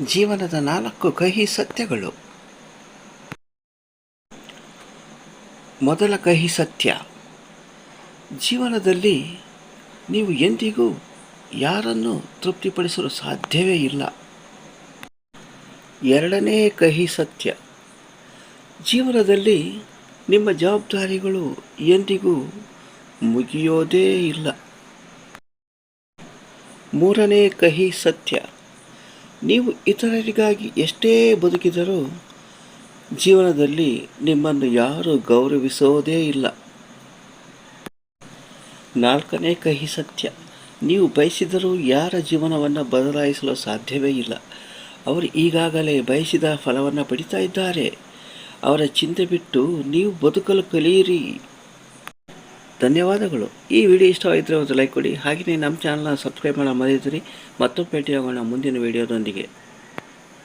ಜೀವನದ ನಾಲ್ಕು ಕಹಿ ಸತ್ಯಗಳು. ಮೊದಲ ಕಹಿ ಸತ್ಯ. ಜೀವನದಲ್ಲಿ ನೀವು ಎಂದಿಗೂ ಯಾರನ್ನು ತೃಪ್ತಿಪಡಿಸಲು ಸಾಧ್ಯವೇ ಇಲ್ಲ. ಎರಡನೇ ಕಹಿ ಸತ್ಯ. ಜೀವನದಲ್ಲಿ ನಿಮ್ಮ ಜವಾಬ್ದಾರಿಗಳು ಎಂದಿಗೂ ಮುಗಿಯೋದೇ ಇಲ್ಲ. ಮೂರನೇ ಕಹಿ ಸತ್ಯ. ನೀವು ಇತರರಿಗಾಗಿ ಎಷ್ಟೇ ಬದುಕಿದರೂ ಜೀವನದಲ್ಲಿ ನಿಮ್ಮನ್ನು ಯಾರು ಗೌರವಿಸೋದೇ ಇಲ್ಲ. ನಾಲ್ಕನೇ ಕಹಿ ಸತ್ಯ. ನೀವು ಬಯಸಿದರೂ ಯಾರ ಜೀವನವನ್ನು ಬದಲಾಯಿಸಲು ಸಾಧ್ಯವೇ ಇಲ್ಲ. ಅವರು ಈಗಾಗಲೇ ಬಯಸಿದ ಫಲವನ್ನು ಪಡಿತಾ ಇದ್ದಾರೆ. ಅವರ ಚಿಂತೆ ಬಿಟ್ಟು ನೀವು ಬದುಕಲು ಕಲಿಯಿರಿ. ಧನ್ಯವಾದಗಳು. ಈ ವಿಡಿಯೋ ಇಷ್ಟವಾಗಿದ್ದರೆ ಒಂದು ಲೈಕ್ ಕೊಡಿ. ಹಾಗೆಯೇ ನಮ್ಮ ಚಾನಲ್ನ ಸಬ್ಸ್ಕ್ರೈಬ್ ಮಾಡೋ ಮರೆಯದಿರಿ. ಮತ್ತೊಮ್ಮೆ ಭೇಟಿಯಾಗೋಣ ಮುಂದಿನ ವಿಡಿಯೋದೊಂದಿಗೆ.